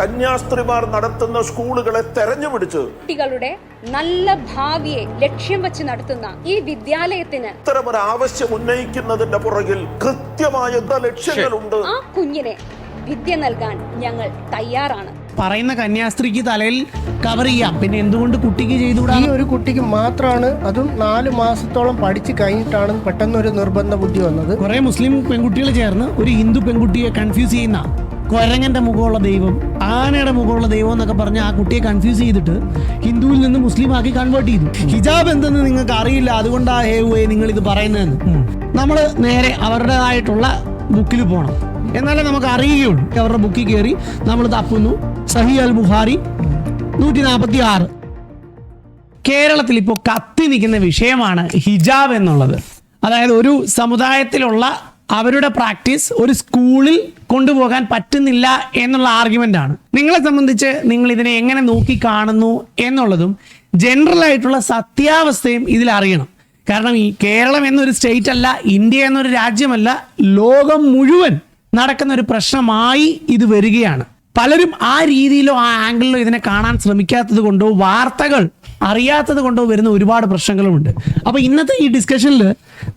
കന്യാസ്ത്രീമാർ നടത്തുന്ന സ്കൂളുകളെ തെരഞ്ഞുപിടിച്ച് കുട്ടികളുടെ നല്ല ഭാവിയെ ലക്ഷ്യം വെച്ച് നടത്തുന്ന ഈ വിദ്യാലയത്തിന് ഇത്തരമൊരു ആവശ്യം ഉന്നയിക്കുന്നതിന്റെ പുറകിൽ കൃത്യമായ ലക്ഷ്യങ്ങളുണ്ട് ആ കുഞ്ഞിനെ വിദ്യ നൽകാൻ ഞങ്ങൾ തയ്യാറാണ്. പറയുന്ന കന്യാസ്ത്രീക്ക് തലയിൽ കവർ ചെയ്യാം. പിന്നെ എന്തുകൊണ്ട് കുട്ടിക്ക് ചെയ്തുകൂടാ? ഈ ഒരു കുട്ടിക്ക് മാത്രമാണ് അതും നാല് മാസത്തോളം പഠിച്ചു കഴിഞ്ഞിട്ടാണ് പെട്ടെന്നൊരു നിർബന്ധ ബുദ്ധി വന്നത്. കുറെ മുസ്ലിം പെൺകുട്ടികൾ ചേർന്ന് ഒരു ഹിന്ദു പെൺകുട്ടിയെ കൺഫ്യൂസ് ചെയ്യുന്ന കൊരങ്ങന്റെ മുഖമുള്ള ദൈവം ആനയുടെ മുഖമുള്ള ദൈവം എന്നൊക്കെ പറഞ്ഞ് ആ കുട്ടിയെ കൺഫ്യൂസ് ചെയ്തിട്ട് ഹിന്ദുവിൽ നിന്ന് മുസ്ലിം ആക്കി കൺവേർട്ട് ചെയ്തു. ഹിജാബ് എന്തെന്ന് നിങ്ങൾക്ക് അറിയില്ല അതുകൊണ്ടാ ഹേവുവേ നിങ്ങൾ ഇത് പറയുന്നതെന്ന്. നമ്മൾ നേരെ അവരുടേതായിട്ടുള്ള ബുക്കിൽ പോകണം എന്നാലേ നമുക്ക് അറിയുകയുള്ളൂ. അവരുടെ ബുക്കിൽ കയറി നമ്മൾ തപ്പുന്നു. സഹി അൽ ബുഹാരി നൂറ്റി നാൽപ്പത്തി ആറ് കേരളത്തിൽ ഇപ്പോൾ കത്തി നിൽക്കുന്ന വിഷയമാണ് ഹിജാബ് എന്നുള്ളത്. അതായത് ഒരു സമുദായത്തിലുള്ള അവരുടെ പ്രാക്ടീസ് ഒരു സ്കൂളിൽ കൊണ്ടുപോകാൻ പറ്റുന്നില്ല എന്നുള്ള ആർഗ്യുമെന്റ് ആണ്. നിങ്ങളെ സംബന്ധിച്ച് നിങ്ങൾ ഇതിനെ എങ്ങനെ നോക്കി കാണുന്നു എന്നുള്ളതും ജനറൽ ആയിട്ടുള്ള സത്യാവസ്ഥയും ഇതിൽ അറിയണം. കാരണം ഈ കേരളം എന്നൊരു സ്റ്റേറ്റ് അല്ല ഇന്ത്യ എന്നൊരു രാജ്യമല്ല ലോകം മുഴുവൻ നടക്കുന്ന ഒരു പ്രശ്നമായി ഇത് വരികയാണ്. പലരും ആ രീതിയിലോ ആ ആംഗിളിലോ ഇതിനെ കാണാൻ ശ്രമിക്കാത്തത് കൊണ്ടോ വാർത്തകൾ അറിയാത്തത് കൊണ്ടോ വരുന്ന ഒരുപാട് പ്രശ്നങ്ങളുമുണ്ട്. അപ്പോൾ ഇന്നത്തെ ഈ ഡിസ്കഷനിൽ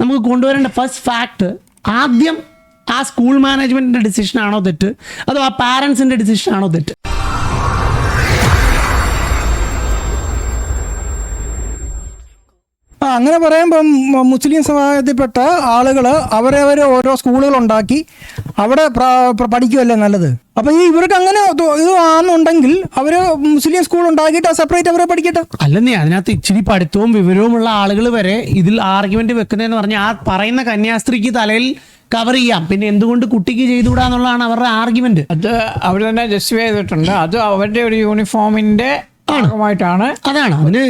നമുക്ക് കൊണ്ടുവരേണ്ട ഫസ്റ്റ് ഫാക്ട് ആദ്യം ആ സ്കൂൾ മാനേജ്മെന്റിന്റെ ഡിസിഷനാണോ തെറ്റ്? അതോ ആ പാരൻസിന്റെ ഡിസിഷനാണോ തെറ്റ്? ആ അങ്ങനെ പറയുമ്പം മുസ്ലിം സമുദായത്തിൽപ്പെട്ട ആളുകൾ അവരവർ ഓരോ സ്കൂളുകൾ ഉണ്ടാക്കി അവിടെ പഠിക്കുമല്ലേ നല്ലത്? അപ്പൊ ഈ ഇവർക്ക് അങ്ങനെ ഇത് ആണെന്നുണ്ടെങ്കിൽ അവർ മുസ്ലിം സ്കൂൾ ഉണ്ടാക്കിയിട്ട് സെപ്പറേറ്റ് അവരെ പഠിക്കട്ടെ? അല്ലെന്നേ അതിനകത്ത് ഇച്ചിരി പഠിത്തവും വിവരവുമുള്ള ആളുകൾ വരെ ഇതിൽ ആർഗ്യുമെന്റ് വെക്കുന്നതെന്ന് പറഞ്ഞാൽ ആ പറയുന്ന കന്യാസ്ത്രീക്ക് തലയിൽ കവർ ചെയ്യാം. പിന്നെ എന്തുകൊണ്ട് കുട്ടിക്ക് ചെയ്തുകൂടാന്നുള്ളതാണ് അവരുടെ ആർഗ്യുമെന്റ് അത് അവർ തന്നെ ജസ്റ്റിഫൈ ചെയ്തിട്ടുണ്ട്. അത് അവരുടെ ഒരു യൂണിഫോമിന്റെ ഭാഗമായിട്ടാണ് അതാണ്. അതിന്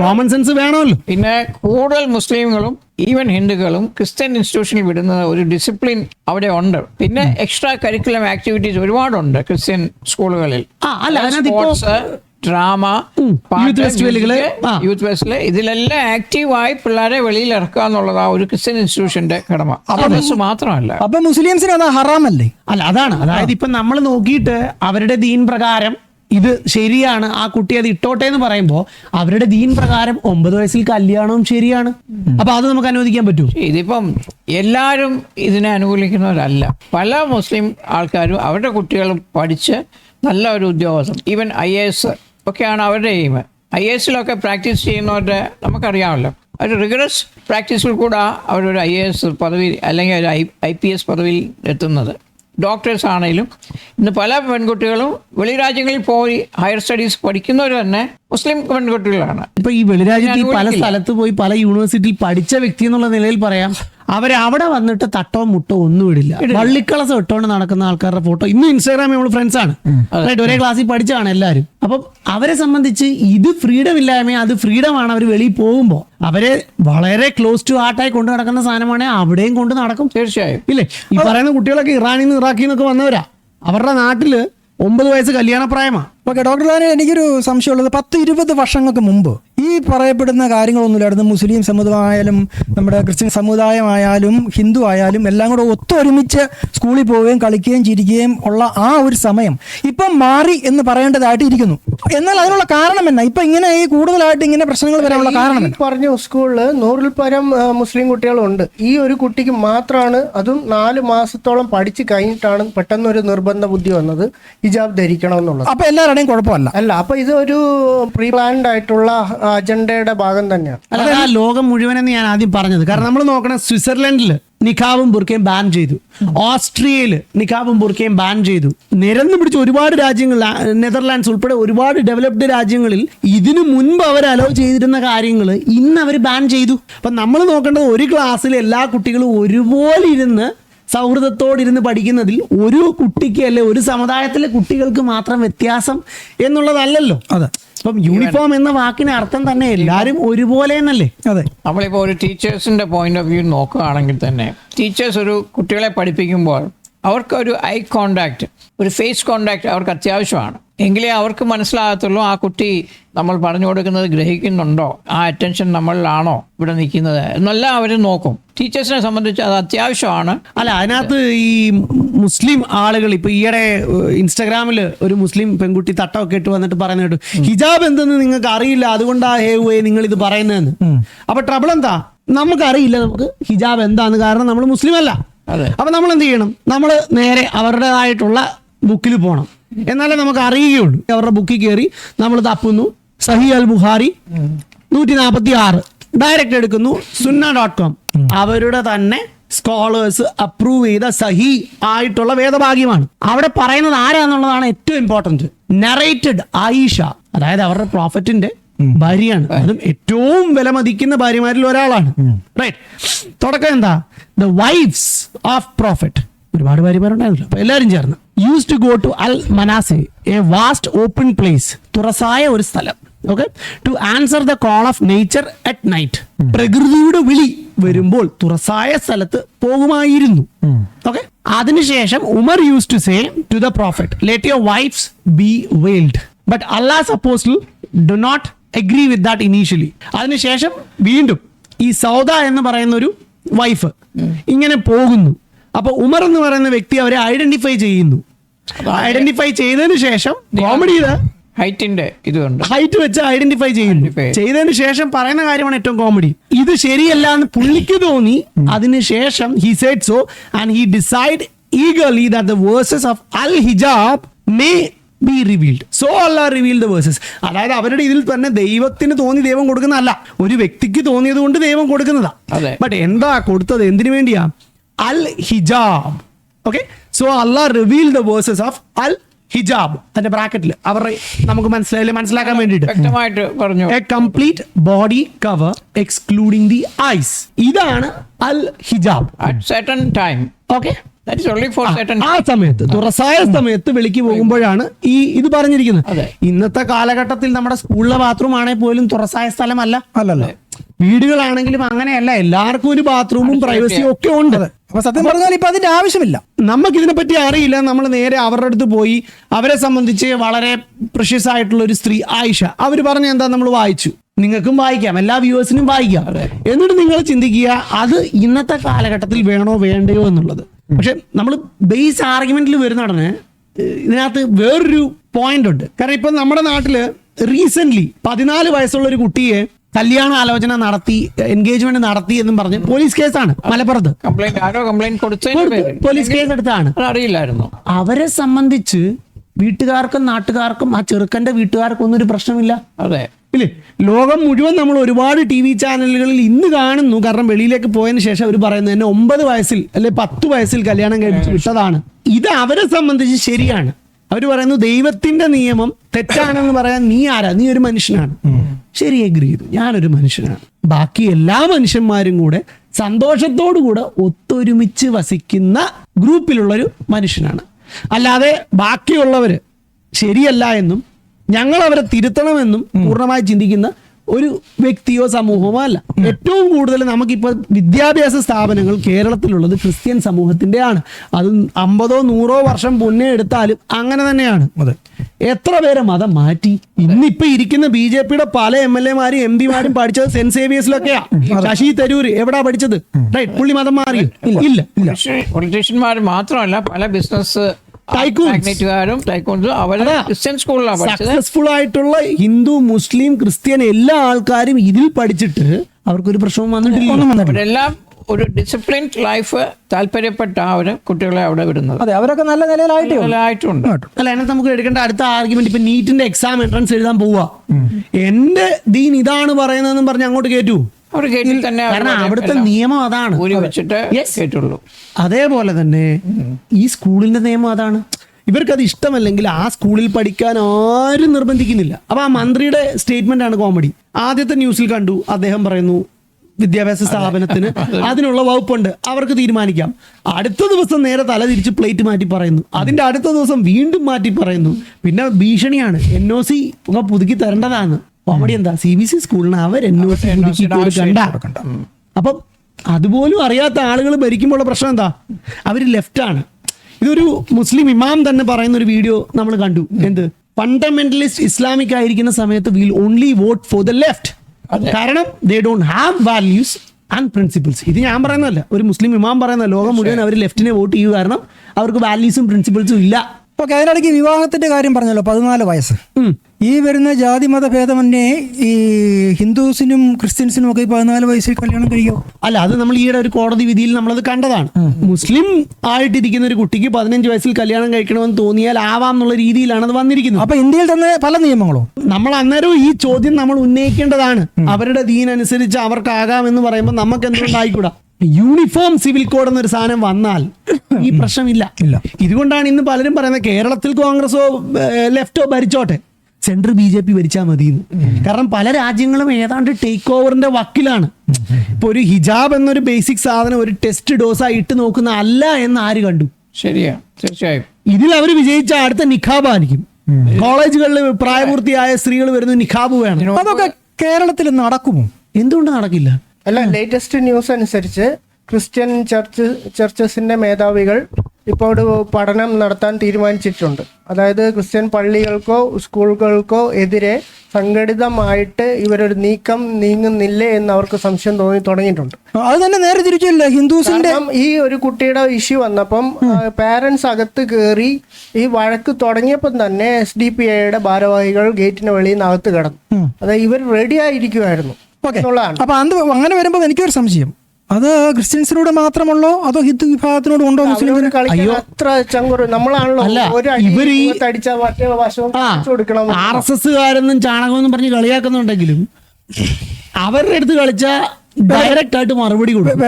കോമൺ സെൻസ് വേണമല്ലോ. പിന്നെ കൂടുതൽ മുസ്ലിങ്ങളും ഈവൻ ഹിന്ദുക്കളും ക്രിസ്ത്യൻ ഇൻസ്റ്റിറ്റ്യൂഷനിൽ വിടുന്ന ഒരു ഡിസിപ്ലിൻ അവിടെ ഉണ്ട്. പിന്നെ എക്സ്ട്രാ കരിക്കുലം ആക്ടിവിറ്റീസ് ഒരുപാടുണ്ട് ക്രിസ്ത്യൻ സ്കൂളുകളിൽ ആ, അല്ല, അതിനകത്ത് സ്പോർട്സ് ഡ്രാമ യൂത്ത് festivalകൾ, യൂത്ത് ഫെസ്റ്റിവൽ ഇതിലെല്ലാം ആക്റ്റീവായി പിള്ളേരെ വെളിയിൽ ഇറക്കുക എന്നുള്ളത് ആ ഒരു ക്രിസ്ത്യൻ ഇൻസ്റ്റിറ്റ്യൂഷന്റെ കടമ. അത് മാത്രമല്ല. അപ്പൊ മുസ്ലിംസിന് അത് ഹറാമല്ലേ? അല്ല അതാണ്. അതായത് ഇപ്പൊ നമ്മൾ നോക്കിയിട്ട് അവരുടെ ദീൻ പ്രകാരം ഇത് ശരിയാണ് ആ കുട്ടി അത് ഇട്ടോട്ടെ എന്ന് പറയുമ്പോൾ അവരുടെ ദീൻ പ്രകാരം ഒമ്പത് വയസ്സിൽ കല്യാണവും ശരിയാണ്. അപ്പൊ അത് നമുക്ക് അനുവദിക്കാൻ പറ്റൂ? ഇതിപ്പം എല്ലാവരും ഇതിനെ അനുകൂലിക്കുന്നവരല്ല. പല മുസ്ലിം ആൾക്കാരും അവരുടെ കുട്ടികളും പഠിച്ച് നല്ല ഒരു ഉദ്യോഗസ്ഥം ഈവൻ ഐ എ എസ് ഒക്കെയാണ് അവരുടെ എയിം ഐ എ എസിലൊക്കെ പ്രാക്ടീസ് ചെയ്യുന്നവരുടെ നമുക്കറിയാമല്ലോ. ഒരു റിഗറസ് പ്രാക്ടീസിൽ കൂടെ അവരൊരു ഐ എ എസ് പദവി അല്ലെങ്കിൽ ഒരു ഐ ഐ പി എസ് പദവിയിൽ എത്തുന്നത്. ഡോക്ടേഴ്സ് ആണെങ്കിലും ഇന്ന് പല പെൺകുട്ടികളും വെളി രാജ്യങ്ങളിൽ പോയി ഹയർ സ്റ്റഡീസ് പഠിക്കുന്നവർ തന്നെ മുസ്ലിം പെൺകുട്ടികളാണ്. ഇപ്പൊ ഈ വെളിരാജ്യത്ത് പല സ്ഥലത്ത് പോയി പല യൂണിവേഴ്സിറ്റിയിൽ പഠിച്ച വ്യക്തി എന്നുള്ള നിലയിൽ പറയാം. അവരെ അവിടെ വന്നിട്ട് തട്ടോ മുട്ടോ ഒന്നും ഇടില്ല. വള്ളിക്കളസം ഇട്ടോണ്ട് നടക്കുന്ന ആൾക്കാരുടെ ഫോട്ടോ ഇന്ന് ഇൻസ്റ്റാഗ്രാമിൽ നമ്മൾ ഫ്രണ്ട്സ് ആണ്. ഒരേ ക്ലാസ്സിൽ പഠിച്ചാണ് എല്ലാവരും അപ്പം അവരെ സംബന്ധിച്ച് ഇത് ഫ്രീഡം ഇല്ലായ്മ അത് ഫ്രീഡം ആണ് അവർ വെളിയിൽ പോകുമ്പോൾ അവരെ വളരെ ക്ലോസ് ടു ഹാർട്ടായി കൊണ്ടു നടക്കുന്ന സാധനമാണ് അവിടെയും കൊണ്ട് നടക്കും. തീർച്ചയായും. ഇല്ലേ? ഈ പറയുന്ന കുട്ടികളൊക്കെ ഇറാനിൽ നിന്ന് ഇറാഖിൽ നിന്നൊക്കെ വന്നവരാ. അവരുടെ നാട്ടിൽ ഒമ്പത് വയസ്സ് കല്യാണപ്രായമാണ് ഓക്കെ ഡോക്ടർ എനിക്കൊരു സംശയമുള്ളത്. പത്ത് ഇരുപത് വർഷങ്ങൾക്ക് മുമ്പ് ഈ പറയപ്പെടുന്ന കാര്യങ്ങളൊന്നുമില്ലായിരുന്നു മുസ്ലിം സമുദായാലും നമ്മുടെ ക്രിസ്ത്യൻ സമുദായമായാലും ഹിന്ദു ആയാലും എല്ലാം കൂടെ ഒത്തൊരുമിച്ച് സ്കൂളിൽ പോവുകയും കളിക്കുകയും ചിരിക്കുകയും ഉള്ള ആ ഒരു സമയം ഇപ്പം മാറി എന്ന് പറയേണ്ടതായിട്ട് ഇരിക്കുന്നു. എന്നാൽ അതിനുള്ള കാരണം എന്നാ? ഇപ്പൊ ഇങ്ങനെ ഈ കൂടുതലായിട്ട് ഇങ്ങനെ പ്രശ്നങ്ങൾ വരാനുള്ള കാരണം പറഞ്ഞ സ്കൂളിൽ നൂറിൽ പരം മുസ്ലിം കുട്ടികളുണ്ട്. ഈ ഒരു കുട്ടിക്ക് മാത്രമാണ് അതും നാല് മാസത്തോളം പഠിച്ചു കഴിഞ്ഞിട്ടാണ് പെട്ടെന്ന് ഒരു നിർബന്ധ ബുദ്ധി വന്നത്. ഹിജാബ് ധരിക്കണം എന്നുള്ളത് അപ്പൊ എല്ലാവരുടെയും കുഴപ്പമല്ല. അല്ല അപ്പൊ ഇത് ഒരു പ്രീ പ്ലാൻഡ് ആയിട്ടുള്ള അജണ്ടയുടെ ഭാഗം തന്നെയാണ് അല്ല ആ ലോകം മുഴുവനെന്ന് ഞാൻ ആദ്യം പറഞ്ഞത്. കാരണം നമ്മൾ നോക്കണം സ്വിറ്റ്സർലൻഡിൽ നിഖാബും ബുർക്കയും ബാൻ ചെയ്തു. ഓസ്ട്രിയയിൽ നിഖാബും ബുർക്കയും ബാൻ ചെയ്തു. നിരന്ന് പിടിച്ച ഒരുപാട് രാജ്യങ്ങൾ നെതർലാൻഡ്സ് ഉൾപ്പെടെ ഒരുപാട് ഡെവലപ്ഡ് രാജ്യങ്ങളിൽ ഇതിനു മുൻപ് അവർ അലോ ചെയ്തിരുന്ന കാര്യങ്ങൾ ഇന്ന് അവർ ബാൻ ചെയ്തു. അപ്പൊ നമ്മൾ നോക്കേണ്ടത് ഒരു ക്ലാസ്സിൽ എല്ലാ കുട്ടികളും ഒരുപോലെ ഇരുന്ന് സൗഹൃദത്തോടിരുന്ന് പഠിക്കുന്നതിൽ ഒരു കുട്ടിക്ക് അല്ലെ ഒരു സമുദായത്തിലെ കുട്ടികൾക്ക് മാത്രം വ്യത്യാസം എന്നുള്ളതല്ലല്ലോ. അതെ. അപ്പം യൂണിഫോം എന്ന വാക്കിന് അർത്ഥം തന്നെ എല്ലാവരും ഒരുപോലെ എന്നല്ലേ അതെ. നമ്മളിപ്പോൾ ഒരു ടീച്ചേഴ്സിന്റെ പോയിന്റ് ഓഫ് വ്യൂ നോക്കുകയാണെങ്കിൽ തന്നെ ടീച്ചേഴ്സ് ഒരു കുട്ടികളെ പഠിപ്പിക്കുമ്പോൾ അവർക്ക് ഒരു ഐ കോണ്ടാക്ട് ഒരു ഫേസ് കോണ്ടാക്ട് അവർക്ക് അത്യാവശ്യമാണ്. എങ്കിലേ അവർക്ക് മനസ്സിലാകത്തുള്ളൂ ആ കുട്ടി നമ്മൾ പറഞ്ഞു കൊടുക്കുന്നത് ഗ്രഹിക്കുന്നുണ്ടോ? ആ അറ്റൻഷൻ നമ്മളിലാണോ ഇവിടെ നിൽക്കുന്നത്? എന്നല്ല അവർ നോക്കും. ടീച്ചേഴ്സിനെ സംബന്ധിച്ച് അത് അത്യാവശ്യമാണ്. അല്ല അതിനകത്ത് ഈ മുസ്ലിം ആളുകൾ ഇപ്പൊ ഈയിടെ ഇൻസ്റ്റാഗ്രാമിൽ ഒരു മുസ്ലിം പെൺകുട്ടി തട്ടമൊക്കെ ഇട്ട് വന്നിട്ട് പറയുന്ന കേട്ടു. ഹിജാബ് എന്തെന്ന് നിങ്ങൾക്ക് അറിയില്ല അതുകൊണ്ടാ ഹേ വേ നിങ്ങൾ ഇത് പറയുന്നതെന്ന്. അപ്പൊ ട്രബിൾ എന്താ? നമുക്കറിയില്ല നമുക്ക് ഹിജാബ് എന്താന്ന് കാരണം നമ്മൾ മുസ്ലിം അല്ല. അതെ. അപ്പൊ നമ്മൾ എന്ത് ചെയ്യണം? നമ്മൾ നേരെ അവരുടേതായിട്ടുള്ള ബുക്കിൽ പോകണം എന്നാലേ നമുക്ക് അറിയുകയുള്ളൂ. അവരുടെ ബുക്കിൽ കയറി നമ്മൾ തപ്പുന്നു. സഹി അൽ ബുഹാരി നൂറ്റി നാൽപ്പത്തി ആറ് ഡയറക്റ്റ് എടുക്കുന്നു. സുന്ന ഡോട്ട് കോം അവരുടെ തന്നെ സ്കോളേഴ്സ് അപ്രൂവ് ചെയ്ത സഹി ആയിട്ടുള്ള വേദഭാഗ്യമാണ്. അവിടെ പറയുന്നത് ആരാന്നുള്ളതാണ് ഏറ്റവും ഇമ്പോർട്ടന്റ് നറേറ്റഡ് ആയിഷ. അതായത് അവരുടെ പ്രോഫിറ്റിന്റെ ഭാര്യയാണ്. അതും ഏറ്റവും വിലമതിക്കുന്ന ഭാര്യമാരിൽ ഒരാളാണ്. റൈറ്റ് തുടക്കം എന്താ? ദ വൈഫ്സ് ഓഫ് പ്രോഫിറ്റ് ഒരുപാട് ഭാര്യമാരുണ്ടായിരുന്നല്ലോ അപ്പൊ എല്ലാവരും ചേർന്ന്. Use to go to Al Manasi a vast open place തുറസായ ഒരു സ്ഥലം. Okay to answer the call of nature at night പ്രകൃതിയുടെ വിളി വരുമ്പോൾ തുറസായ സ്ഥലത്ത് പോകുമായിരുന്നു. ഓക്കെ അതിനുശേഷം Umar use to say to the prophet let your wives be veiled but Allah's Apostle do not agree with that initially അതിനുശേഷം വീണ്ടും ഈ സൗദ എന്ന് പറയുന്ന ഒരു വൈഫ് ഇങ്ങനെ പോകുന്നു. അപ്പൊ ഉമർ എന്ന് പറയുന്ന വ്യക്തി അവരെ ഐഡന്റിഫൈ ചെയ്യുന്നു. ഐഡന്റിഫൈ ചെയ്തതിന് ശേഷം കോമഡി ഹൈറ്റിന്റെ ഇതുണ്ട്. ഹൈറ്റ് വെച്ച് ഐഡന്റിഫൈ ചെയ്യുന്നു. ചെയ്തതിനു ചെയ്തതിന് ശേഷം പറയുന്ന കാര്യമാണ് ഏറ്റവും കോമഡി ഇത് ശരിയല്ല എന്ന് പുള്ളിക്ക് തോന്നി. അതിനുശേഷം he said so and he desired eagerly that the verses of Al Hijab may be revealed so Allah revealed the verses അതായത് അവരുടെ ഇതിൽ തന്നെ ദൈവത്തിന് തോന്നി ദൈവം കൊടുക്കുന്നതല്ല. ഒരു വ്യക്തിക്ക് തോന്നിയത് കൊണ്ട് ദൈവം കൊടുക്കുന്നതാ. ബട്ട് എന്താ കൊടുത്തത്? എന്തിനു വേണ്ടിയാ? Al Hijab okay so Allah reveal the verses of Al Hijab അതിന്റെ ബ്രാക്കറ്റിൽ അവരുടെ നമുക്ക് മനസ്സിലായില്ലേ മനസ്സിലാക്കാൻ വേണ്ടിയിട്ട്. പറഞ്ഞു. A complete body cover excluding the eyes ഇതാണ് Al Hijab at certain time okay ആ സമയത്ത് തുറസായ സമയത്ത് വെളിക്ക് പോകുമ്പോഴാണ് ഈ ഇത് പറഞ്ഞിരിക്കുന്നത്. ഇന്നത്തെ കാലഘട്ടത്തിൽ നമ്മുടെ സ്കൂളിലെ ബാത്റൂം ആണെങ്കിൽ പോലും തുറസായ സ്ഥലമല്ല. അല്ലല്ല. വീടുകളാണെങ്കിലും അങ്ങനെയല്ല എല്ലാവർക്കും ഒരു ബാത്റൂമും പ്രൈവസിയും ഒക്കെ ഉണ്ട്. അപ്പൊ സത്യം പറഞ്ഞാൽ ഇപ്പൊ അതിന്റെ ആവശ്യമില്ല. നമുക്ക് ഇതിനെപ്പറ്റി അറിയില്ല നമ്മൾ നേരെ അവരുടെ അടുത്ത് പോയി. അവരെ സംബന്ധിച്ച് വളരെ പ്രഷ്യസ് ആയിട്ടുള്ള ഒരു സ്ത്രീ ആയിഷ. അവർ പറഞ്ഞ എന്താ? നമ്മൾ വായിച്ചു. നിങ്ങൾക്കും വായിക്കാം എല്ലാ വ്യൂവേഴ്സിനും വായിക്കാം. എന്നിട്ട് നിങ്ങൾ ചിന്തിക്കുക അത് ഇന്നത്തെ കാലഘട്ടത്തിൽ വേണോ വേണ്ടയോ എന്നുള്ളത്. പക്ഷെ നമ്മൾ ബേസ് ആർഗ്യുമെന്റിൽ വരുന്ന ഉടനെ ഇതിനകത്ത് വേറൊരു പോയിന്റ് ഉണ്ട്. കാരണം ഇപ്പൊ നമ്മുടെ നാട്ടിൽ റീസെന്റ് പതിനാല് വയസ്സുള്ള ഒരു കുട്ടിയെ കല്യാണ ആലോചന നടത്തി എൻഗേജ്മെന്റ് നടത്തി എന്നും പറഞ്ഞ് പോലീസ് കേസാണ് മലപ്പുറത്ത്. കംപ്ലൈന്റ് ആരോ കംപ്ലൈന്റ് കൊടുത്ത് പോലീസ് കേസ് എടുത്താണ് അറിയില്ലായിരുന്നു അവരെ സംബന്ധിച്ച് വീട്ടുകാർക്കും നാട്ടുകാർക്കും ആ ചെറുക്കന്റെ വീട്ടുകാർക്കും ഒന്നും ഒരു പ്രശ്നമില്ല. അതെ. ഇല്ലേ? ലോകം മുഴുവൻ നമ്മൾ ഒരുപാട് ടി വി ചാനലുകളിൽ ഇന്ന് കാണുന്നു. കാരണം വെളിയിലേക്ക് പോയതിന് ശേഷം അവർ പറയുന്നത് എന്നെ ഒമ്പത് വയസ്സിൽ അല്ലെ പത്ത് വയസ്സിൽ കല്യാണം കഴിപ്പിച്ച് വിട്ടതാണ്. ഇത് അവരെ സംബന്ധിച്ച് ശരിയാണ്. അവർ പറയുന്നു ദൈവത്തിന്റെ നിയമം തെറ്റാണെന്ന് പറയാൻ നീ ആരാ? നീ ഒരു മനുഷ്യനാണ്. ശരി എഗ്രി ചെയ്തു. ഞാനൊരു മനുഷ്യനാണ്. ബാക്കി എല്ലാ മനുഷ്യന്മാരും കൂടെ സന്തോഷത്തോടു കൂടെ ഒത്തൊരുമിച്ച് വസിക്കുന്ന ഗ്രൂപ്പിലുള്ളൊരു മനുഷ്യനാണ്. അല്ലാതെ ബാക്കിയുള്ളവർ ശരിയല്ല എന്നും ഞങ്ങൾ അവരെ തിരുത്തണമെന്നും പൂർണമായി ചിന്തിക്കുന്ന ഒരു വ്യക്തിയോ സമൂഹമോ അല്ല. ഏറ്റവും കൂടുതൽ നമുക്കിപ്പോൾ വിദ്യാഭ്യാസ സ്ഥാപനങ്ങൾ കേരളത്തിലുള്ളത് ക്രിസ്ത്യൻ സമൂഹത്തിന്റെ ആണ് അത് അമ്പതോ നൂറോ വർഷം മുന്നേ എടുത്താലും അങ്ങനെ തന്നെയാണ്. അതെ. എത്ര പേരെ മതം മാറ്റി? ഇന്നിപ്പോ ഇരിക്കുന്ന ബി ജെ പിയുടെ പല എം എൽ എമാരും എം പിമാരും പഠിച്ചത് സെന്റ് സേവിയേഴ്സിലൊക്കെയാ. ശശി തരൂര് എവിടാ പഠിച്ചത്? റൈറ്റ് പുള്ളി മതം മാറി ഇല്ല. ഇല്ല പൊളിറ്റീഷ്യന്മാർ മാത്രമല്ല പല ബിസിനസ്. മാഗ്നറ്റുകാരും ടൈക്കോൺസും അവരെ അതാ. ക്രിസ്ത്യൻ സ്കൂളിലാണ് പഠിച്ചത്. സക്സസ്ഫുൾ ആയിട്ടുള്ള ഹിന്ദു മുസ്ലിം ക്രിസ്ത്യൻ എല്ലാ ആൾക്കാരും ഇതിൽ പഠിച്ചിട്ട് അവർക്കൊരു പ്രശ്നവും വന്നിട്ടില്ല. എല്ലാം ഒരു ഡിസിപ്ലിൻഡ് ലൈഫ് താല്പര്യപ്പെട്ട അവർ കുട്ടികളെ അവിടെ വിടുന്നത്. അതെ അവരൊക്കെ നല്ല നിലയിലായിട്ടുണ്ട്. അല്ല എന്നെ നമുക്ക് എടുക്കേണ്ട അടുത്ത ആർഗ്യുമെന്റ് ഇപ്പൊ നീറ്റിന്റെ എക്സാം എൻട്രൻസ് എഴുതാൻ പോവാ. എന്റെ ദീൻ ഇതാണ് പറയുന്നതെന്നും പറഞ്ഞ് അങ്ങോട്ട് കയറ്റൂ അവർ ഗേറ്റിൽ തന്നെ കാരണം അവിടുത്തെ നിയമം അതാണ്. വെച്ചിട്ട്. കേട്ടുള്ളൂ. അതേപോലെ തന്നെ ഈ സ്കൂളിന്റെ നിയമം അതാണ്. ഇവർക്ക് അത് ഇഷ്ടമല്ലെങ്കിൽ ആ സ്കൂളിൽ പഠിക്കാൻ ആരും നിർബന്ധിക്കുന്നില്ല. അപ്പൊ ആ മന്ത്രിയുടെ സ്റ്റേറ്റ്മെന്റ് ആണ് കോമഡി ആദ്യത്തെ ന്യൂസിൽ കണ്ടു. അദ്ദേഹം പറയുന്നു വിദ്യാഭ്യാസ സ്ഥാപനത്തിന് അതിനുള്ള വകുപ്പുണ്ട്. അവർക്ക് തീരുമാനിക്കാം. അടുത്ത ദിവസം നേരെ തല തിരിച്ച് പ്ലേറ്റ് മാറ്റി പറയുന്നു. അതിന്റെ അടുത്ത ദിവസം വീണ്ടും മാറ്റി പറയുന്നു. പിന്നെ ഭീഷണിയാണ്. എൻ ഒ സി പുതുക്കി തരേണ്ടതാണ്. കോമഡി എന്താ? സി ബി സി സ്കൂളിന് അവർ കൊടുക്കണ്ട. അപ്പം അതുപോലും അറിയാത്ത ആളുകൾ ഭരിക്കുമ്പോഴുള്ള പ്രശ്നം എന്താ? അവർ ലെഫ്റ്റ് ആണ്. ഇതൊരു മുസ്ലിം ഇമാം തന്നെ പറയുന്ന ഒരു വീഡിയോ നമ്മൾ കണ്ടു എന്ത്? ഫണ്ടമെന്റലിസ്റ്റ് ഇസ്ലാമിക് ആയിരിക്കുന്ന സമയത്ത് will only vote for the left കാരണം they don't have values and principles ഇത് ഞാൻ പറയുന്നതല്ല. ഒരു മുസ്ലിം ഇമാം പറയുന്ന ലോകം മുഴുവൻ അവർ ലെഫ്റ്റിനെ വോട്ട് ചെയ്യൂ കാരണം അവർക്ക് വാല്യൂസും പ്രിൻസിപ്പിൾസും ഇല്ല. ഓക്കെ അതിനിടയ്ക്ക് വിവാഹത്തിന്റെ കാര്യം പറഞ്ഞല്ലോ പതിനാല് വയസ്സ്. ഈ വരുന്ന ജാതി മത ഭേദമന്യേ ഈ ഹിന്ദുസിനും ക്രിസ്ത്യൻസിനും ഒക്കെ പതിനാല് വയസ്സിൽ കല്യാണം കഴിയോ? അല്ല അത് നമ്മൾ ഈയിടെ ഒരു കോടതി വിധിയിൽ നമ്മളത് കണ്ടതാണ്. മുസ്ലിം ആയിട്ടിരിക്കുന്ന ഒരു കുട്ടിക്ക് പതിനഞ്ച് വയസ്സിൽ കല്യാണം കഴിക്കണമെന്ന് തോന്നിയാൽ ആവാം എന്നുള്ള രീതിയിലാണ് അത് വന്നിരിക്കുന്നത്. അപ്പൊ ഇന്ത്യയിൽ തന്നെ പല നിയമങ്ങളോ? നമ്മൾ അന്നേരം ഈ ചോദ്യം നമ്മൾ ഉന്നയിക്കേണ്ടതാണ്. അവരുടെ ദീനനുസരിച്ച് അവർക്കാകാം എന്ന് പറയുമ്പോൾ നമുക്ക് എന്തുകൊണ്ടായിക്കൂടാ യൂണിഫോം സിവിൽ കോഡ് എന്നൊരു സാധനം വന്നാൽ ഈ പ്രശ്നമില്ല. ഇല്ല. ഇതുകൊണ്ടാണ് ഇന്ന് പലരും പറയുന്നത് കേരളത്തിൽ കോൺഗ്രസോ ലെഫ്റ്റോ ഭരിച്ചോട്ടെ. സെൻട്രൽ ബി ജെ പി ഭരിച്ചാൽ മതി കാരണം പല രാജ്യങ്ങളും ഏതാണ്ട് ടേക്ക് ഓവറിന്റെ വക്കിലാണ്. ഇപ്പൊ ഒരു ഹിജാബ് എന്നൊരു ബേസിക് സാധനം ഒരു ടെസ്റ്റ് ഡോസായി ഇട്ട് നോക്കുന്ന അല്ല എന്ന് ആര് കണ്ടു? ശരിയാ തീർച്ചയായും. ഇതിൽ അവർ വിജയിച്ച അടുത്ത നിഖാബ് ആയിരിക്കും. കോളേജുകളിൽ പ്രായപൂർത്തിയായ സ്ത്രീകൾ വരുന്ന നിഖാബ് വേണം. അതൊക്കെ കേരളത്തിൽ നടക്കുമോ? എന്തുകൊണ്ട് നടക്കില്ല? അല്ല ലേറ്റസ്റ്റ് ന്യൂസ് അനുസരിച്ച് ക്രിസ്ത്യൻ ചർച്ച് ചർച്ചസിന്റെ മേധാവികൾ ഇപ്പോൾ ഒരു പഠനം നടത്താൻ തീരുമാനിച്ചിട്ടുണ്ട്. അതായത് ക്രിസ്ത്യൻ പള്ളികൾക്കോ സ്കൂളുകൾക്കോ എതിരെ സംഘടിതമായിട്ട് ഇവരൊരു നീക്കം നീങ്ങുന്നില്ലേ എന്ന് അവർക്ക് സംശയം തോന്നി തുടങ്ങിയിട്ടുണ്ട്. അത് തന്നെ നേരെ തിരിച്ചല്ല? ഹിന്ദുസിന്റെ ഈ ഒരു കുട്ടിയുടെ ഇഷ്യൂ വന്നപ്പം പാരന്റ്സ് അകത്ത് കയറി ഈ വഴക്ക് തുടങ്ങിയപ്പം തന്നെ എസ് ഡി പി ഐയുടെ ഭാരവാഹികൾ ഗേറ്റിന് വെളിയിൽ നിന്ന് അകത്ത് കിടന്നു. അതായത് ഇവർ റെഡി ആയിരിക്കുമായിരുന്നു എന്നുള്ളതാണ്. അപ്പൊ അങ്ങനെ വരുമ്പോൾ എനിക്കൊരു സംശയം. അത് ക്രിസ്ത്യൻസിനോട് മാത്രമുള്ളോ? അതോ ഹിന്ദു വിഭാഗത്തിനോട് ഉണ്ടോ മുസ്ലിം അത്ര ചങ്കുറ നമ്മളാണല്ലോ ഇവർ ആർ എസ് എസ്സുകാരെന്നും ചാണകമെന്നും പറഞ്ഞ് കളിയാക്കുന്നുണ്ടെങ്കിലും അവരുടെ അടുത്ത് കളിച്ച ഡയറക്റ്റ് ആയിട്ട് മറുപടി കൊടുക്കും.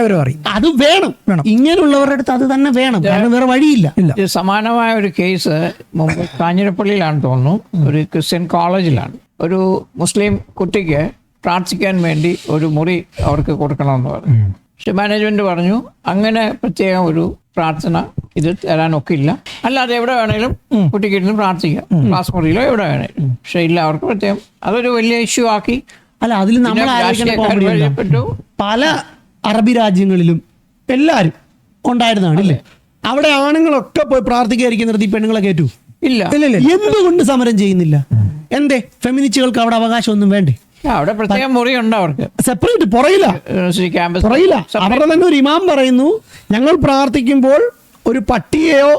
അത് വേണം. വേണം. ഇങ്ങനെയുള്ളവരുടെ അടുത്ത് അത് തന്നെ വേണം. കാരണം വേറെ വഴിയില്ല. സമാനമായ ഒരു കേസ് മുമ്പ് കാഞ്ഞിരപ്പള്ളിയിലാണ് തോന്നുന്നു. ഒരു ക്രിസ്ത്യൻ കോളേജിലാണ്. ഒരു മുസ്ലിം കുട്ടിക്ക് പ്രാർത്ഥിക്കാൻ വേണ്ടി ഒരു മുറി അവർക്ക് കൊടുക്കണമെന്ന് പറഞ്ഞു. പക്ഷെ മാനേജ്മെന്റ് പറഞ്ഞു അങ്ങനെ പ്രത്യേകം ഒരു പ്രാർത്ഥന ഇത് തരാനൊക്കില്ല. അല്ലാതെ എവിടെ വേണേലും കുട്ടിക്ക് ഇരുന്ന് പ്രാർത്ഥിക്കാം. ക്ലാസ് മുറിയിലോ എവിടെ വേണേലും. പക്ഷെ ഇല്ല അവർക്ക് പ്രത്യേകം അതൊരു വലിയ ഇഷ്യൂ ആക്കി. അല്ല അതിൽ നമ്മൾ. പല അറബി രാജ്യങ്ങളിലും എല്ലാവരും ഉണ്ടായിരുന്നതാണ് അല്ലേ അവിടെ ആണുങ്ങളൊക്കെ പോയി പ്രാർത്ഥിക്കാതിരിക്കുന്നിടത്ത് ഈ പെണ്ണുങ്ങളെ കയറ്റു ഇല്ല. എന്തുകൊണ്ട് സമരം ചെയ്യുന്നില്ല? എന്തേ? ഫെമിനിസ്റ്റുകൾക്ക് അവിടെ അവകാശമൊന്നും വേണ്ടേ? അവിടെ പ്രത്യേകം മുറിയുണ്ട് അവർക്ക്. സെപ്പറേറ്റ് പുറയില്ല ക്യാമ്പസ് പുറയില്ല അവരുടെ തന്നെ ഒരു ഇമാം പറയുന്നു ഞങ്ങൾ പ്രാർത്ഥിക്കുമ്പോൾ ഒരു പട്ടിയെയോ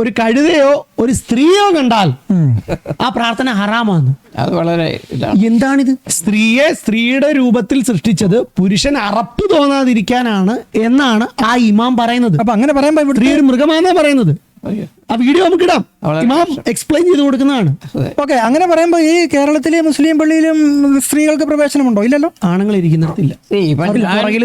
ഒരു കഴുതയോ ഒരു സ്ത്രീയോ കണ്ടാൽ ആ പ്രാർത്ഥന ഹറാമാണ്. അത് വളരെ എന്താണിത്? സ്ത്രീയെ സ്ത്രീയുടെ രൂപത്തിൽ സൃഷ്ടിച്ചത് പുരുഷൻ അറപ്പ് തോന്നാതിരിക്കാനാണ് എന്നാണ് ആ ഇമാം പറയുന്നത്. അപ്പൊ അങ്ങനെ പറയുമ്പോ സ്ത്രീ ഒരു മൃഗമാണെന്നാ പറയുന്നത്. ആ വീഡിയോ നമുക്ക് ഇടാം. ഇമാം എക്സ്പ്ലെയിൻ ചെയ്ത് കൊടുക്കുന്നതാണ്. ഓക്കെ അങ്ങനെ പറയുമ്പോ ഈ കേരളത്തിലെ മുസ്ലിം പള്ളിയിലും സ്ത്രീകൾക്ക് പ്രവേശനമുണ്ടോ? ഇല്ലല്ലോ. ആണുങ്ങൾ ഇരിക്കുന്നിടത്തില്ല.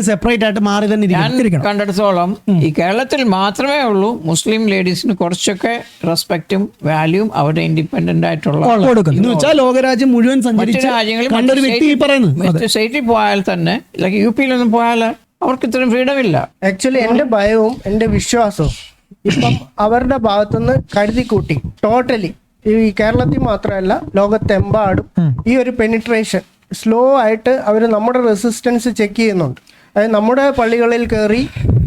സെപ്പറേറ്റ് ആയിട്ട് മാറി തന്നെ ഇരിക്കണം. കണ്ടിടത്തോളം ഈ കേരളത്തിൽ മാത്രമേ ഉള്ളൂ മുസ്ലിം ലേഡീസിന് കുറച്ചൊക്കെ റെസ്പെക്റ്റും വാല്യൂം അവരുടെ ഇൻഡിപെൻഡന്റ് ആയിട്ടുള്ള എന്ന് വെച്ചാൽ ലോകരാജ്യം മുഴുവൻ സഞ്ചരിച്ച രാജ്യങ്ങളിൽ കണ്ടൊരു വ്യക്തി ഈ പറയുന്നത്. മറ്റു സ്റ്റേറ്റിൽ പോയാൽ തന്നെ അല്ലെങ്കിൽ യു പിയിലൊന്നും പോയാൽ അവർക്ക് ഇത്രയും ഫ്രീഡം ഇല്ല. ആക്ച്വലി എന്റെ ഭയവും എന്റെ വിശ്വാസവും ഇപ്പം അവരുടെ ഭാഗത്തുനിന്ന് കരുതി കൂട്ടി ടോട്ടലി ഈ കേരളത്തിൽ മാത്രമല്ല ലോകത്തെമ്പാടും ഈ ഒരു പെനിട്രേഷൻ സ്ലോ ആയിട്ട് അവർ നമ്മുടെ റെസിസ്റ്റൻസ് ചെക്ക് ചെയ്യുന്നുണ്ട്. അതായത് നമ്മുടെ പള്ളികളിൽ കയറി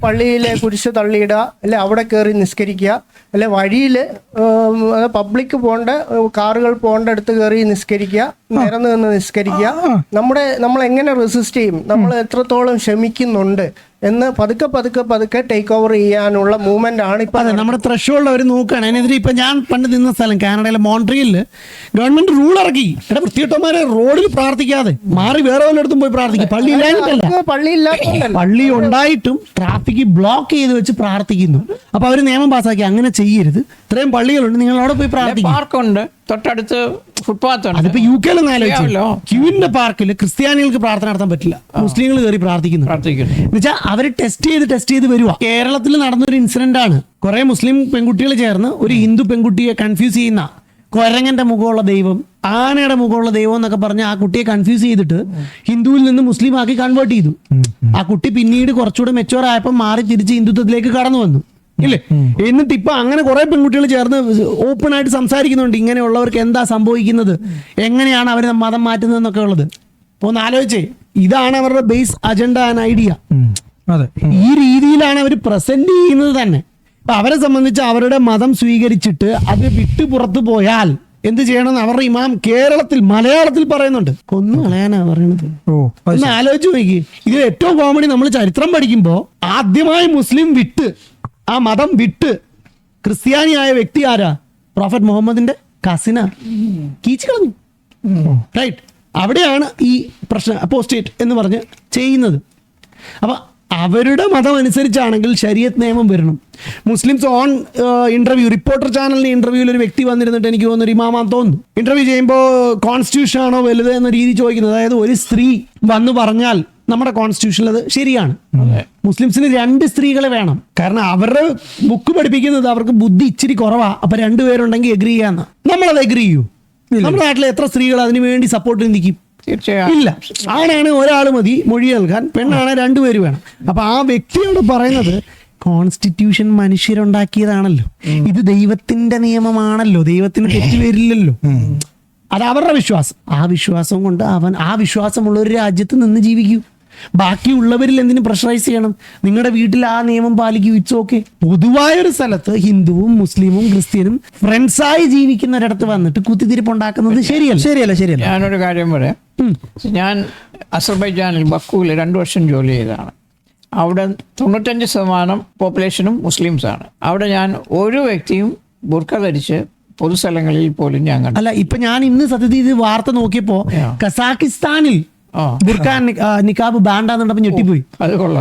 പള്ളിയിലെ കുരിശ് തള്ളിയിടുക അല്ലെ അവിടെ കയറി നിസ്കരിക്കുക അല്ലെ വഴിയിൽ പബ്ലിക് പോകേണ്ട കാറുകൾ പോകേണ്ട അടുത്ത് കയറി നിസ്കരിക്കുക നിരന്ന് നിന്ന് നിസ്കരിക്കുക. നമ്മുടെ നമ്മൾ എങ്ങനെ റെസിസ്റ്റ് ചെയ്യും? നമ്മൾ എത്രത്തോളം ക്ഷമിക്കുന്നുണ്ട്? എന്ന് പതുക്കെ പതുക്കെ പതുക്കെ ടേക്ക് ഓവർ ചെയ്യാനുള്ള മൂവ്മെന്റ് ആണ് ഇപ്പൊ അതെ നമ്മുടെ ത്രഷോൾഡ് അവർ നോക്കുകയാണ്. അതിനെതിരെ ഇപ്പൊ ഞാൻ പണ്ട് നിന്ന സ്ഥലം കാനഡയിലെ മോൺട്രിയലിൽ ഗവൺമെന്റ് റൂൾ ഇറക്കി. എടാ വൃത്തികെട്ടന്മാരെ റോഡിൽ പ്രാർത്ഥിക്കാതെ. മാറി വേറെ വല്ലയിടത്തും പോയി പ്രാർത്ഥിക്കും. പള്ളി ഇല്ലാഞ്ഞിട്ടല്ല. പള്ളി പള്ളിയില്ലാത്തതുകൊണ്ടല്ല പള്ളി ഉണ്ടായിട്ടും ട്രാഫിക് ബ്ലോക്ക് ചെയ്ത് വെച്ച് പ്രാർത്ഥിക്കുന്നു. അപ്പൊ അവർ നിയമം പാസ്സാക്കി. അങ്ങനെ ചെയ്യരുത്. ഇത്രയും പള്ളികളുണ്ട്. നിങ്ങൾ അവിടെ പോയി പ്രാർത്ഥിക്കും. പാർക്കുണ്ട് തൊട്ടടുത്ത് ഫുട്പാത്ത് ഉണ്ട് അതിപ്പോ യു. ക്യൂവിന്റെ പാർക്കിൽ ക്രിസ്ത്യാനികൾക്ക് പ്രാർത്ഥന നടത്താൻ പറ്റില്ല. മുസ്ലിങ്ങൾ കയറി പ്രാർത്ഥിക്കുന്നു. പ്രാർത്ഥിക്കുന്നു. എന്നുവെച്ചാൽ അവർ ടെസ്റ്റ് ചെയ്ത് ടെസ്റ്റ് ചെയ്ത് വരുവാ. കേരളത്തിൽ നടന്നൊരു ഇൻസിഡന്റ് ആണ്. കുറെ മുസ്ലിം പെൺകുട്ടികൾ ചേർന്ന് ഒരു ഹിന്ദു പെൺകുട്ടിയെ കൺഫ്യൂസ് ചെയ്യുന്ന കൊരങ്ങന്റെ മുഖമുള്ള ദൈവം ആനയുടെ മുഖമുള്ള ദൈവം എന്നൊക്കെ പറഞ്ഞ് ആ കുട്ടിയെ കൺഫ്യൂസ് ചെയ്തിട്ട് ഹിന്ദുവിൽ നിന്ന് മുസ്ലിം ആക്കി കൺവേർട്ട് ചെയ്തു ആ കുട്ടി പിന്നീട് കുറച്ചുകൂടെ മെച്ചുവർ ആയപ്പോൾ മാറി തിരിച്ച് ഹിന്ദുത്വത്തിലേക്ക് കടന്നു വന്നു. ഇല്ലേ? എന്നിട്ട് ഇപ്പൊ അങ്ങനെ കുറെ പെൺകുട്ടികൾ ചേർന്ന് ഓപ്പൺ ആയിട്ട് സംസാരിക്കുന്നുണ്ട്. ഇങ്ങനെയുള്ളവർക്ക് എന്താ സംഭവിക്കുന്നത്? എങ്ങനെയാണ് അവർ മതം മാറ്റുന്നതെന്നൊക്കെ ഉള്ളത്? ഒന്ന് ആലോചിച്ചേ. ഇതാണ് അവരുടെ ബേസ് അജണ്ട ആൻഡ് ഐഡിയ ഈ രീതിയിലാണ് അവർ പ്രസന്റ് ചെയ്യുന്നത് തന്നെ. അപ്പൊ അവരെ സംബന്ധിച്ച് അവരുടെ മതം സ്വീകരിച്ചിട്ട് അത് വിട്ടു പുറത്തു പോയാൽ എന്ത് ചെയ്യണമെന്ന് അവരുടെ ഇമാം കേരളത്തിൽ മലയാളത്തിൽ പറയുന്നുണ്ട്. കൊന്നു കളയാനാ പറയണത്. ഒന്ന് ആലോചിച്ച് നോക്കി. ഇതിൽ ഏറ്റവും കോമഡി നമ്മൾ ചരിത്രം പഠിക്കുമ്പോൾ ആദ്യമായി മുസ്ലിം വിട്ട് ആ മതം വിട്ട് ക്രിസ്ത്യാനിയായ വ്യക്തി ആരാ? പ്രോഫറ്റ് മുഹമ്മദിന്റെ കസിന കീച്ചു കളഞ്ഞു. റൈറ്റ് അവിടെയാണ് ഈ പ്രശ്നം അപ്പോസ്റ്റേറ്റ് എന്ന് പറഞ്ഞ് ചെയ്യുന്നത്. അപ്പൊ അവരുടെ മതം അനുസരിച്ചാണെങ്കിൽ ശരീഅത്ത് നിയമം വരണം. മുസ്ലിംസ് ഓൺ ഇന്റർവ്യൂ റിപ്പോർട്ടർ ചാനലിന്റെ ഇന്റർവ്യൂവിൽ ഒരു വ്യക്തി വന്നിരുന്നിട്ട് എനിക്ക് തോന്നുന്നു ഇമാമാന്ന് തോന്നുന്നു. ഇന്റർവ്യൂ ചെയ്യുമ്പോൾ കോൺസ്റ്റിറ്റ്യൂഷൻ ആണോ വലുത് എന്ന രീതി ചോദിക്കുന്നത്. അതായത് ഒരു സ്ത്രീ വന്നു പറഞ്ഞാൽ നമ്മുടെ കോൺസ്റ്റിറ്റ്യൂഷനിൽ അത് ശരിയാണ്. മുസ്ലിംസിന് രണ്ട് സ്ത്രീകളെ വേണം. കാരണം അവരുടെ ബുക്ക് പഠിപ്പിക്കുന്നത് അവർക്ക് ബുദ്ധി ഇച്ചിരി കുറവാ. അപ്പൊ രണ്ടുപേരുണ്ടെങ്കിൽ എഗ്രി ചെയ്യാന്ന്. നമ്മളത് എഗ്രി ചെയ്യൂ. നമ്മുടെ നാട്ടിലെ എത്ര സ്ത്രീകൾ അതിനു വേണ്ടി സപ്പോർട്ട് നിൽക്കും? ഇല്ല. ആണാണ് ഒരാൾ മതി മൊഴി നൽകാൻ. പെണ്ണാണ് രണ്ടുപേര് വേണം. അപ്പൊ ആ വ്യക്തിയോട് പറയുന്നത് കോൺസ്റ്റിറ്റ്യൂഷൻ മനുഷ്യരുണ്ടാക്കിയതാണല്ലോ. ഇത് ദൈവത്തിന്റെ നിയമമാണല്ലോ. ദൈവത്തിന് തെറ്റ് വരില്ലല്ലോ. അത് അവരുടെ വിശ്വാസം. ആ വിശ്വാസം കൊണ്ട് അവൻ ആ വിശ്വാസമുള്ള ഒരു രാജ്യത്ത് നിന്ന് ജീവിക്കൂ. ബാക്കിയുള്ളവരിൽ എന്തിനു പ്രഷറൈസ് ചെയ്യണം? നിങ്ങളുടെ വീട്ടിൽ ആ നിയമം പാലിക്കൂ ഇറ്റ്സ് ഓക്കെ പൊതുവായ ഒരു സ്ഥലത്ത് ഹിന്ദുവും മുസ്ലിമും ക്രിസ്ത്യനും ഫ്രണ്ട്സായി ജീവിക്കുന്ന ഒരിടത്ത് വന്നിട്ട് കുത്തിത്തിരിപ്പുണ്ടാക്കുന്നത് ശരിയല്ല. ശരിയല്ല ശരിയല്ല. ഞാനൊരു കാര്യം പറയാം. ഞാൻ അസർബൈജാനിൽ ബക്കൂവിൽ രണ്ട് വർഷം ജോലി ചെയ്തതാണ്. അവിടെ തൊണ്ണൂറ്റഞ്ച് ശതമാനം പോപ്പുലേഷനും മുസ്ലിംസാണ്. അവിടെ ഞാൻ ഒരു വ്യക്തിയും ബുർക്ക ധരിച്ച് പൊതുസ്ഥലങ്ങളിൽ പോലും ഞാൻ കണ്ടു അല്ല ഇപ്പൊ ഞാൻ ഇന്ന് സത്യത്തിൽ ഇത് വാർത്ത നോക്കിയപ്പോ. കസാക്കിസ്ഥാനിൽ ബുർഖാൻ നിക്കാബ് ബാൻഡാന്നുണ്ടപ്പോ ഞെട്ടിപ്പോയി.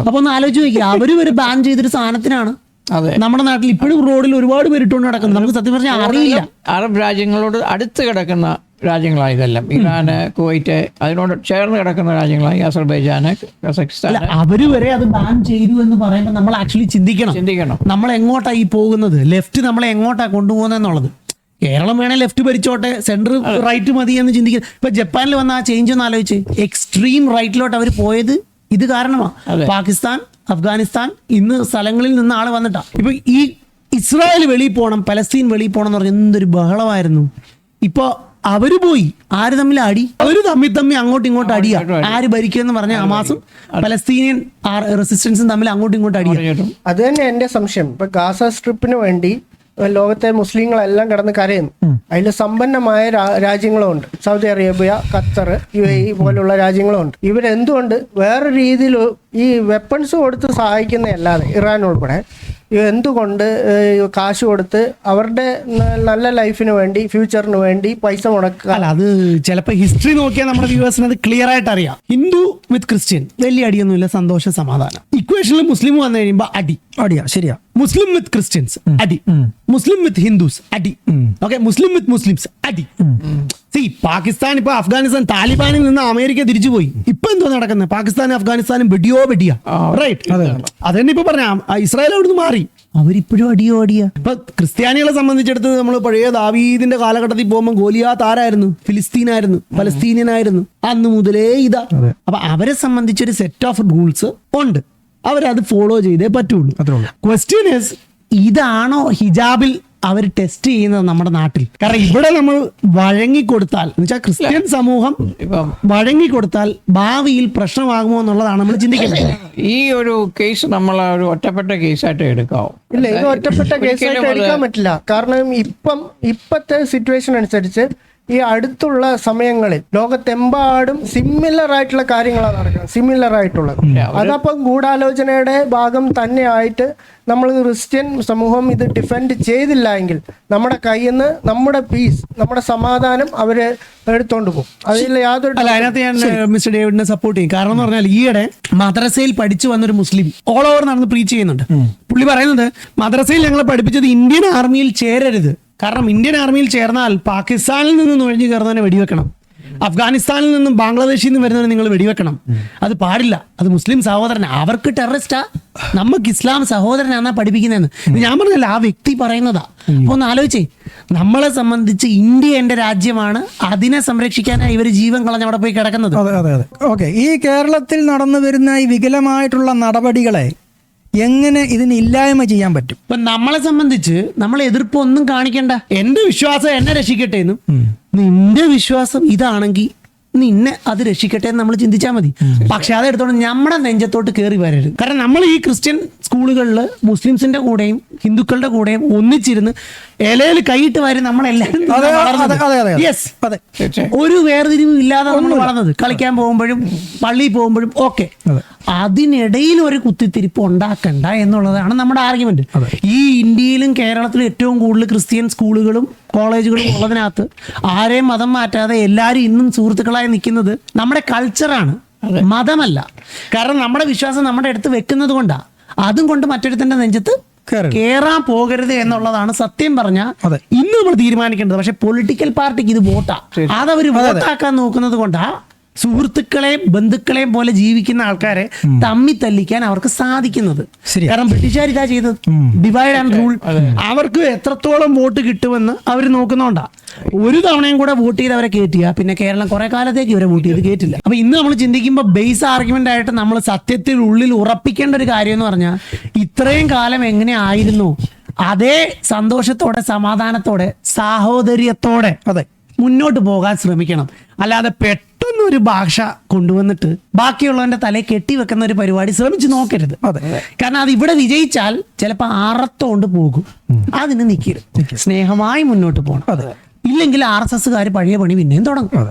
അപ്പൊ ഒന്ന് ആലോചിച്ച് നോക്കി അവർ ഒരു ബാൻ ചെയ്തൊരു സാധനത്തിനാണ്. അതെ. നമ്മുടെ നാട്ടിൽ ഇപ്പോഴും റോഡിൽ ഒരുപാട് പേര് ഇട്ടുകൊണ്ട് നടക്കുന്നത് നമുക്ക് സത്യം പറഞ്ഞാൽ അറിയില്ല. അറബ് രാജ്യങ്ങളോട് അടുത്ത് കിടക്കുന്ന രാജ്യങ്ങളാണ് ഇതെല്ലാം. ഇറാന് കുവൈറ്റ് അതിനോട് ചേർന്ന് കിടക്കുന്ന രാജ്യങ്ങളായി അസർബൈജാന് കസക്കിസ്ഥാൻ അവർ വരെ അത് ബാൻ ചെയ്തു എന്ന് പറയുമ്പോൾ നമ്മൾ ആക്ച്വലി ചിന്തിക്കണം. ചിന്തിക്കണം. നമ്മൾ എങ്ങോട്ടാ ഈ പോകുന്നത്? ലെഫ്റ്റ് നമ്മളെ എങ്ങോട്ടാ കൊണ്ടുപോകുന്നത് കേരളം വേണേ ലെഫ്റ്റ് ഭരിച്ചോട്ടെ സെന്റർ റൈറ്റ് മതി എന്ന് ചിന്തിക്കുക ഇപ്പൊ ജപ്പാനിൽ വന്ന ആ ചേഞ്ച് ഒന്ന് ആലോചിച്ച്. എക്സ്ട്രീം റൈറ്റിലോട്ട് അവർ പോയത് ഇത് കാരണമാണ് പാകിസ്ഥാൻ അഫ്ഗാനിസ്ഥാൻ ഇന്ന് സ്ഥലങ്ങളിൽ നിന്ന് ആൾ വന്നിട്ടാ. ഇപ്പൊ ഈ ഇസ്രായേൽ വെളിയിൽ പോകണം പലസ്തീൻ വെളിയിൽ പോകണം എന്ന് പറഞ്ഞ എന്തൊരു ബഹളമായിരുന്നു. ഇപ്പൊ അവർ പോയി ആര് തമ്മിൽ അടി? അവർ തമ്മിൽ തമ്മിൽ അങ്ങോട്ടും ഇങ്ങോട്ടും അടിയാ. ആര് ഭരിക്കുമെന്ന് പറഞ്ഞ ഹമാസും പലസ്തീനിയൻ റെസിസ്റ്റൻസും തമ്മിൽ അങ്ങോട്ടും ഇങ്ങോട്ടും അടിയാ. അത് തന്നെ എന്റെ സംശയം. ഇപ്പൊ ഗാസ സ്ട്രിപ്പിന് വേണ്ടി ലോകത്തെ മുസ്ലിങ്ങളെല്ലാം കിടന്ന് കരയുന്നു. അതിൽ സമ്പന്നമായ രാജ്യങ്ങളുമുണ്ട് രാജ്യങ്ങളും ഉണ്ട് Saudi Arabia Qatar U A E പോലുള്ള രാജ്യങ്ങളും ഉണ്ട് ഇവരെന്തുകൊണ്ട് വേറെ രീതിയിൽ ഈ വെപ്പൺസ് കൊടുത്ത് സഹായിക്കുന്നതല്ലാതെ ഇറാൻ ഉൾപ്പെടെ എന്തുകൊണ്ട് കാശ് കൊടുത്ത് അവരുടെ നല്ല ലൈഫിന് വേണ്ടി ഫ്യൂച്ചറിന് വേണ്ടി പൈസ മുടക്കുക? അല്ല അത് ചിലപ്പോൾ ഹിസ്റ്ററി നോക്കിയാൽ നമ്മുടെ വ്യൂവേഴ്സിന് അത് ക്ലിയർ ആയിട്ട് അറിയാം. ഹിന്ദു വിത്ത് ക്രിസ്ത്യൻ വലിയ അടിയൊന്നുമില്ല സന്തോഷ സമാധാനം. ഇക്വേഷനിൽ മുസ്ലിം വന്നു കഴിയുമ്പോൾ അടി. അടിയാ ശരിയാ. മുസ്ലിം വിത്ത് ക്രിസ്ത്യൻസ് അടി. മുസ്ലിം വിത്ത് ഹിന്ദുസ് അടി. ഓക്കെ മുസ്ലിം വിത്ത് മുസ്ലിംസ് അടി. സി പാകിസ്ഥാൻ ഇപ്പൊ അഫ്ഗാനിസ്ഥാൻ താലിബാനിൽ നിന്ന് അമേരിക്ക തിരിച്ചു പോയി ഇപ്പൊ എന്തോ നടക്കുന്നത് പാകിസ്ഥാനും അഫ്ഗാനിസ്ഥാനും വെടിയോ വെടിയാ. റൈറ്റ് തന്നെ ഇപ്പൊ പറഞ്ഞ. ഇസ്രായേൽ അവിടുന്ന് മാറി. അവരിപ്പോഴും അടിയോ അടിയ? ഇപ്പൊ ക്രിസ്ത്യാനികളെ സംബന്ധിച്ചിടത്ത് നമ്മൾ പഴയ ദാവീദിന്റെ കാലഘട്ടത്തിൽ പോകുമ്പോൾ ഗോലിയാത്ത് ആരായിരുന്നു? ഫിലിസ്തീനായിരുന്നു. പലസ്തീനിയനായിരുന്നു. അന്ന് മുതലേ ഇതാ. അപ്പൊ അവരെ സംബന്ധിച്ചൊരു സെറ്റ് ഓഫ് റൂൾസ് ഉണ്ട്. അവരത് ഫോളോ ചെയ്തേ പറ്റുള്ളൂ. ക്വസ്റ്റ്യൻ ഇസ് ഇതാണോ ഹിജാബിൽ അവർ ടെസ്റ്റ് ചെയ്യുന്നത് നമ്മുടെ നാട്ടിൽ. കാരണം ഇവിടെ നമ്മൾ വഴങ്ങിക്കൊടുത്താൽ എന്ന് വെച്ചാൽ ക്രിസ്ത്യൻ സമൂഹം ഇപ്പം വഴങ്ങിക്കൊടുത്താൽ ഭാവിയിൽ പ്രശ്നമാകുമോ എന്നുള്ളതാണ് നമ്മൾ ചിന്തിക്കുന്നത് ഈ ഒരു കേസ് നമ്മൾ ഒരു ഒറ്റപ്പെട്ട കേസായിട്ട് എടുക്കാവും. ഇല്ല ഇത് ഒറ്റപ്പെട്ട കേസായിട്ട് എടുക്കാൻ പറ്റില്ല. കാരണം ഇപ്പം ഇപ്പത്തെ സിറ്റുവേഷൻ അനുസരിച്ച് ഈ അടുത്തുള്ള സമയങ്ങളിൽ ലോകത്തെമ്പാടും സിമിലർ ആയിട്ടുള്ള കാര്യങ്ങളാണ് നടക്കുന്നത്. സിമിലർ ആയിട്ടുള്ളത്. അതപ്പം ഗൂഢാലോചനയുടെ ഭാഗം തന്നെയായിട്ട് നമ്മൾ ക്രിസ്ത്യൻ സമൂഹം ഇത് ഡിഫെൻഡ് ചെയ്തില്ല എങ്കിൽ നമ്മുടെ കയ്യിൽ നിന്ന് നമ്മുടെ പീസ് നമ്മുടെ സമാധാനം അവർ എടുത്തോണ്ട് പോകും. അതിൽ യാതൊരു അല്ല അതിനകത്ത് ഞാൻ മിസ്റ്റർ ഡേവിഡിനെ സപ്പോർട്ട് ചെയ്യും. കാരണം എന്ന് പറഞ്ഞാൽ ഈയിടെ മദ്രസയിൽ പഠിച്ചു വന്നൊരു മുസ്ലിം ഓൾ ഓവർ നടന്ന് പ്രീച്ച് ചെയ്യുന്നുണ്ട്. പുള്ളി പറയുന്നത് മദ്രസയിൽ ഞങ്ങളെ പഠിപ്പിച്ചത് ഇന്ത്യൻ ആർമിയിൽ ചേരരുത്. കാരണം ഇന്ത്യൻ ആർമിയിൽ ചേർന്നാൽ പാകിസ്ഥാനിൽ നിന്ന് നുഴഞ്ഞു കയറുന്നതിനെ വെടിവെക്കണം. അഫ്ഗാനിസ്ഥാനിൽ നിന്നും ബംഗ്ലാദേശിൽ നിന്നും വരുന്നവനെ നിങ്ങൾ വെടിവെക്കണം. അത് പാടില്ല. അത് മുസ്ലിം സഹോദരൻ അവർക്ക് ടെററിസ്റ്റാ നമുക്ക് ഇസ്ലാം സഹോദരനാന്നാ പഠിപ്പിക്കുന്നതെന്ന്. ഞാൻ പറഞ്ഞല്ല ആ വ്യക്തി പറയുന്നതാ. അപ്പൊ ഒന്ന് ആലോചിച്ചേ. നമ്മളെ സംബന്ധിച്ച് ഇന്ത്യ എന്റെ രാജ്യമാണ്. അതിനെ സംരക്ഷിക്കാനായി ഇവർ ജീവൻ കളഞ്ഞ് അവിടെ പോയി കിടക്കുന്നത്. അതെ അതെ അതെ. ഓക്കെ ഈ കേരളത്തിൽ നടന്നു വരുന്ന ഈ വികലമായിട്ടുള്ള നടപടികളെ എങ്ങനെ ഇതിന് ഇല്ലായ്മ ചെയ്യാൻ പറ്റും? ഇപ്പൊ നമ്മളെ സംബന്ധിച്ച് നമ്മൾ എതിർപ്പ് ഒന്നും കാണിക്കണ്ട. എന്റെ വിശ്വാസം എന്നെ രക്ഷിക്കട്ടെ എന്നും. നിന്റെ വിശ്വാസം ഇതാണെങ്കിൽ നിന്നെ അത് രക്ഷിക്കട്ടെ എന്ന് നമ്മൾ ചിന്തിച്ചാൽ മതി. പക്ഷെ അതെടുത്തോണ്ട് നമ്മുടെ നെഞ്ചത്തോട്ട് കയറി വരരുത്. കാരണം നമ്മൾ ഈ ക്രിസ്ത്യൻ സ്കൂളുകളിൽ മുസ്ലിംസിന്റെ കൂടെയും ഹിന്ദുക്കളുടെ കൂടെയും ഒന്നിച്ചിരുന്ന് ഇലയിൽ കൈയിട്ട് വരും നമ്മളെല്ലാവരും. യെസ് ഒരു വേർതിരിവും ഇല്ലാതെ നമ്മൾ വളർന്നത്. കളിക്കാൻ പോകുമ്പോഴും പള്ളിയിൽ പോകുമ്പോഴും ഓക്കെ അതിനിടയിൽ ഒരു കുത്തിത്തിരിപ്പ് ഉണ്ടാക്കണ്ട എന്നുള്ളതാണ് നമ്മുടെ ആർഗ്യുമെന്റ് ഈ ഇന്ത്യയിലും കേരളത്തിലും ഏറ്റവും കൂടുതൽ ക്രിസ്ത്യൻ സ്കൂളുകളും കോളേജുകളും ഉള്ളതിനകത്ത് ആരെയും മതം മാറ്റാതെ എല്ലാവരും ഇന്നും സുഹൃത്തുക്കളായി നിൽക്കുന്നത് നമ്മുടെ കൾച്ചറാണ് മതമല്ല. കാരണം നമ്മുടെ വിശ്വാസം നമ്മുടെ അടുത്ത് വെക്കുന്നത് കൊണ്ടാ. അതും കൊണ്ട് മറ്റൊരുത്തന്റെ നെഞ്ചത്ത് കേറാൻ പോകരുത് എന്നുള്ളതാണ് സത്യം പറഞ്ഞ. ഇന്ന് നമ്മൾ തീരുമാനിക്കേണ്ടത്. പക്ഷെ പൊളിറ്റിക്കൽ പാർട്ടിക്ക് ഇത് വോട്ടാ. അതവര് വോട്ടാക്കാൻ നോക്കുന്നത് കൊണ്ടാ സുഹൃത്തുക്കളെയും ബന്ധുക്കളെയും പോലെ ജീവിക്കുന്ന ആൾക്കാരെ തമ്മി തല്ലിക്കാൻ അവർക്ക് സാധിക്കുന്നത്. കാരണം ബ്രിട്ടീഷുകാർ ഇതാ ചെയ്തത്. ഡിവൈഡ് ആൻഡ് റൂൾ അവർക്ക് എത്രത്തോളം വോട്ട് കിട്ടുമെന്ന് അവർ നോക്കുന്നോണ്ടാ. ഒരു തവണയും കൂടെ വോട്ട് ചെയ്ത് അവരെ കയറ്റിയ പിന്നെ കേരളം കുറെ കാലത്തേക്ക് ഇവരെ വോട്ട് ചെയ്ത് കേട്ടില്ല അപ്പൊ ഇന്ന് നമ്മൾ ചിന്തിക്കുമ്പോൾ ബേസ് ആർഗ്യുമെന്റ് ആയിട്ട് നമ്മൾ സത്യത്തിൽ ഉള്ളിൽ ഉറപ്പിക്കേണ്ട ഒരു കാര്യം എന്ന് പറഞ്ഞാൽ ഇത്രയും കാലം എങ്ങനെ ആയിരുന്നു? അതേ സന്തോഷത്തോടെ സമാധാനത്തോടെ സാഹോദര്യത്തോടെ അതെ. മുന്നോട്ട് പോകാൻ ശ്രമിക്കണം. അല്ലാതെ പെട്ടെന്ന് ഒരു ഭാഷ കൊണ്ടുവന്നിട്ട് ബാക്കിയുള്ളവന്റെ തലയിൽ കെട്ടിവെക്കുന്ന ഒരു പരിപാടി ശ്രമിച്ചു നോക്കരുത്. അതെ. കാരണം അത് ഇവിടെ വിജയിച്ചാൽ ചിലപ്പോൾ അറത്തോണ്ട് പോകും. അതിന് നിൽക്കരുത് സ്നേഹമായി മുന്നോട്ട് പോകണം ഇല്ലെങ്കിൽ ആർ എസ് എസ്സുകാർ പഴയ പണി പിന്നെയും തുടങ്ങും.